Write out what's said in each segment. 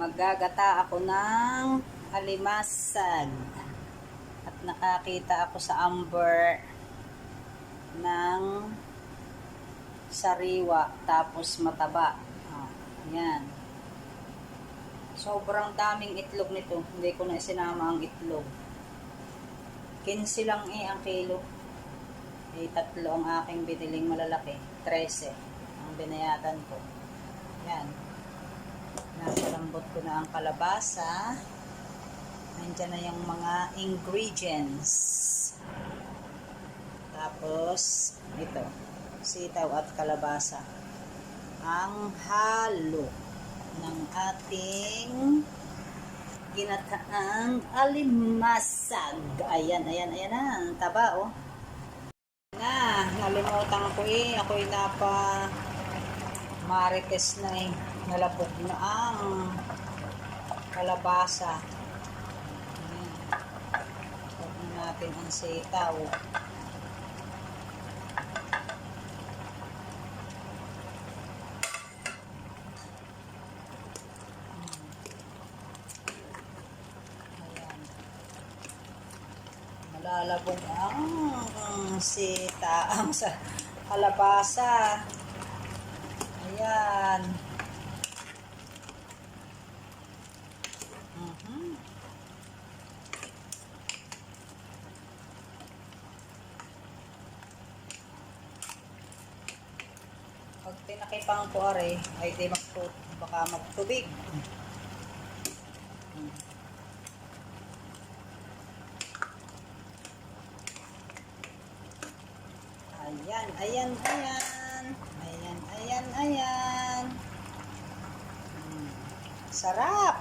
Maggagata ako ng alimasag. At nakakita ako sa amber ng sariwa tapos mataba. Ah, yan. Sobrang daming itlog nito. Hindi ko na isinama ang itlog. 15 lang eh ang kilo. Eh, tatlo ang aking biniling malalaki. 13 ang binayatan ko. Yan. Napalambot ko na ang kalabasa. Nandiyan na yung mga ingredients. Tapos, ito. Sitaw at kalabasa. Ang halo ng ating ginataang alimasag. Ayan, ayan, ayan na. Ang taba, oh. Na, nalimutan ko eh. Ako'y napa marites na eh. Nalabog na ang kalabasa. Ayan. Huwag na natin ang sitaw. Ayan. Malalabog ang sita ang sa kalabasa. Ayan. Pag pinakipang ko are, ay di magtu baka magtubig. Ayan, ayan, ayan. Ayan, ayan, ayan. Hmm. Sarap!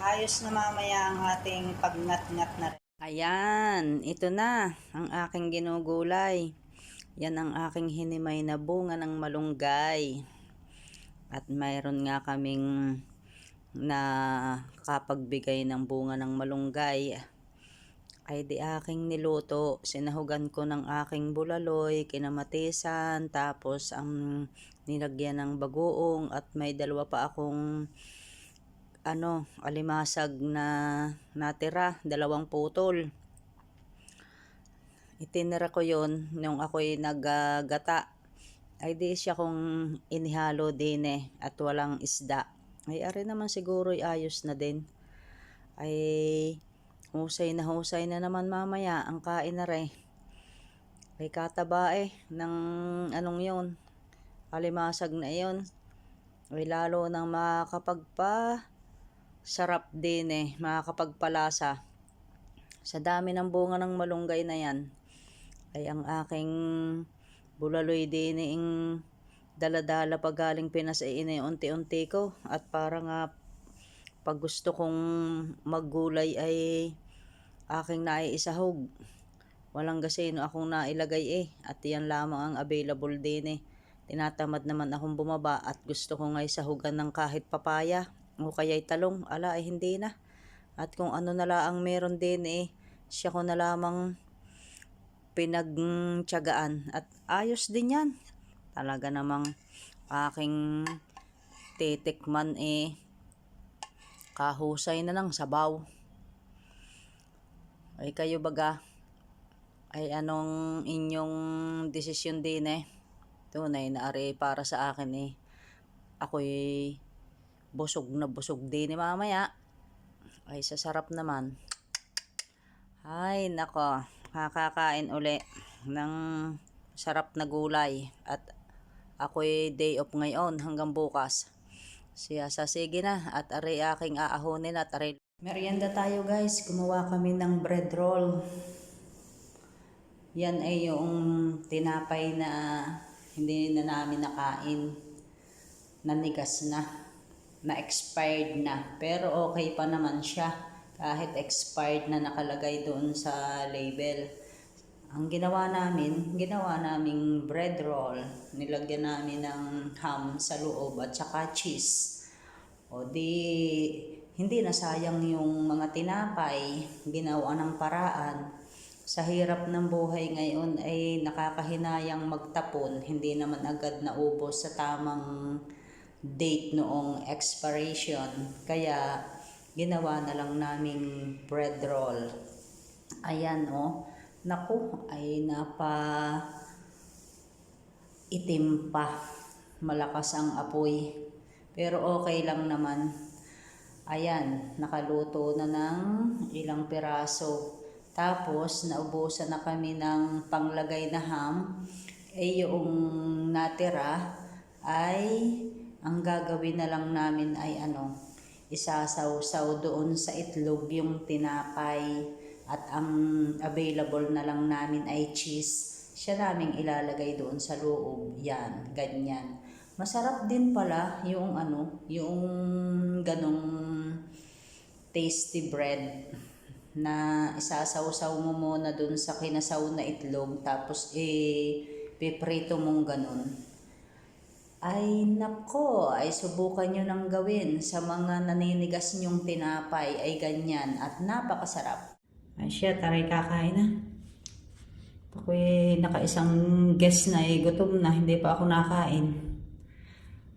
Ayos na mamaya ang ating pagngat-ngat na rin. Ayan, ito na ang aking ginugulay. Yan ang aking hinimay na bunga ng malunggay. At mayroon nga kaming na kapagbigay ng bunga ng malunggay ay di aking niluto. Sinahugan ko ng aking bulaloy, kinamatisan, tapos ang nilagyan ng bagoong at may dalawa pa akong ano, alimasag na natira, dalawang putol. Itinira ko yon nung ako'y naggata. Ay di siya kung inihalo din eh at walang isda. Ay ari naman siguro ay ayos na din. Ay husay na husay na naman mamaya ang kain na rin. Ay kataba eh ng anong yon alimasag na yon. Ay lalo nang makakapagpa sarap din eh, makakapagpalasa. Sa dami ng bunga ng malunggay na yan, ay ang aking bulaloy din eh, daladala pag galing Pinas ay ina unti-unti ko at para nga pag gusto kong maggulay ay aking naiisahog. Walang gasino akong nailagay eh at yan lamang ang available din eh. Tinatamad naman akong bumaba at gusto ko nga isahugan ng kahit papaya o kaya'y talong, ala ay hindi na. At kung ano na lang meron din eh, siya ko na lamang pinagtyagaan. At ayos din yan. Talaga namang aking titikman eh, kahusay na ng sabaw. Ay kayo baga, ay anong inyong desisyon din eh. Tunay na ari para sa akin eh. Ako'y busog na busog din ni mamaya. Ay, sasarap naman. Ay, nako. Kakakain uli ng sarap na gulay. At ako'y day off ngayon hanggang bukas. Siya sa sige na at aray aking aahonin at aray. Merienda tayo guys. Gumawa kami ng bread roll. Yan ay yung tinapay na hindi na namin nakain. Nanigas na na expired na. Pero okay pa naman siya kahit expired na nakalagay doon sa label. Ang ginawa namin, ginawa naming bread roll. Nilagyan namin ng ham sa loob at saka cheese. O di, hindi na sayang yung mga tinapay. Ginawa ng paraan. sa hirap ng buhay ngayon ay nakakahinayang magtapon, hindi naman agad naubos sa tamang date noong expiration. Kaya ginawa na lang naming bread roll. Ayan oh. Naku, ay napa itim pa. Malakas ang apoy. Pero okay lang naman. Ayan, nakaluto na ng ilang piraso. Tapos, naubusan na kami ng panglagay na ham. Eh, yung natira ay ang gagawin na lang namin ay ano, isasaw-saw doon sa itlog yung tinapay at ang available na lang namin ay cheese. Siya naming ilalagay doon sa loob. Yan, ganyan. Masarap din pala yung ano, yung ganong tasty bread na isasaw-saw mo muna dun sa kinasaw na itlog tapos eh piprito mong ganun. Ay nako, ay subukan nyo nang gawin sa mga naninigas nyong tinapay ay ganyan at napakasarap. Ay siya, taray kakain na. Ako'y nakaisang guest na eh, gutom na, hindi pa ako nakain.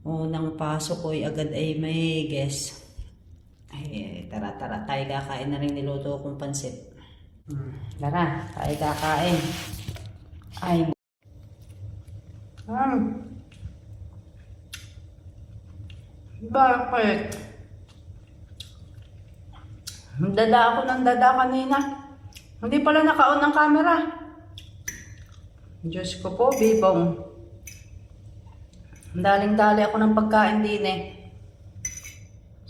Unang pasok ko ay agad ay may guest. Ay, tara, tara, tayo kakain na rin niluto kong pansit. Hmm, tara, tayo kakain. Ay, Um, bakit? Dada ako ng dada kanina. Hindi pala naka-on ng camera. Diyos ko po, bibong. Daling-dali ako ng pagkain din eh.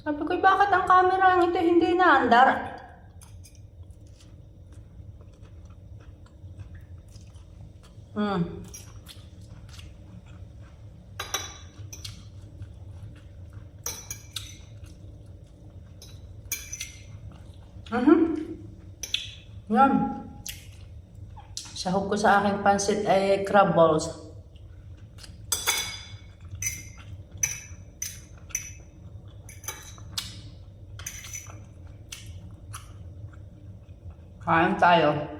Sabi ko, bakit ang camera ang ito hindi na andar? Hmm. Mhm. Yan. Sahog ko sa aking pansit ay crab balls. Kain tayo.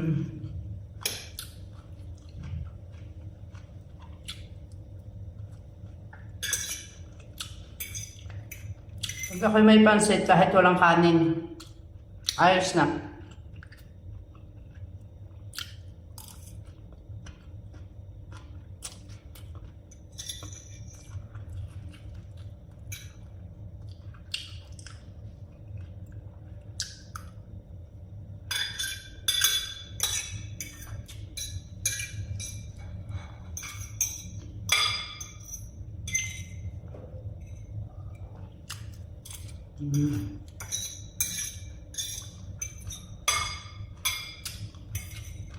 Mm. Pag ako'y may pansit kahit walang kanin, ayos na.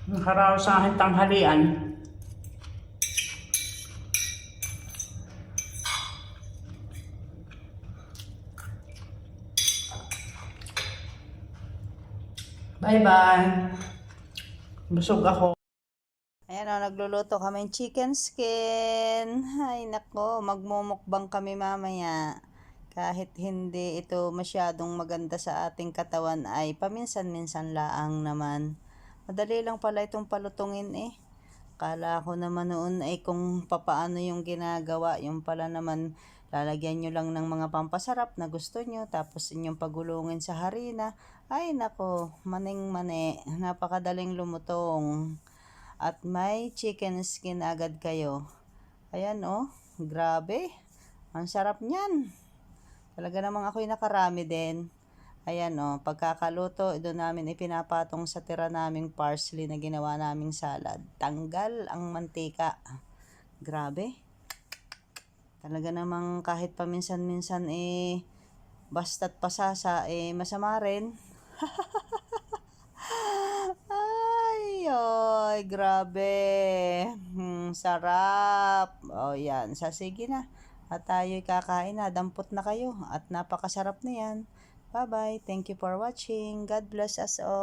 Nakaraw sa akin tanghalian. Bye-bye. Busog ako. Ayan o, nagluluto kami chicken skin. Ay nako, magmumukbang kami mamaya. Kahit hindi ito masyadong maganda sa ating katawan ay paminsan-minsan laang naman. Madali lang pala itong palutungin eh. Kala ko naman noon ay kung papaano yung ginagawa. Yung pala naman lalagyan nyo lang ng mga pampasarap na gusto nyo. Tapos inyong pagulungin sa harina. Ay nako, maning-mane. Napakadaling lumutong. At may chicken skin agad kayo. Ayan oh, grabe. Ang sarap niyan. Talaga namang ako'y nakarami din. Ayan oh, pagkakaluto, doon namin ipinapatong sa tira naming parsley na ginawa naming salad. Tanggal ang mantika. Grabe. Talaga namang kahit paminsan-minsan eh, basta't pasasa eh, masama rin. Ay, oy, grabe. Hmm, sarap. O, yan. Sa sige na. At tayo'y kakain na. Dampot na kayo. At napakasarap na yan. Bye-bye. Thank you for watching. God bless us all.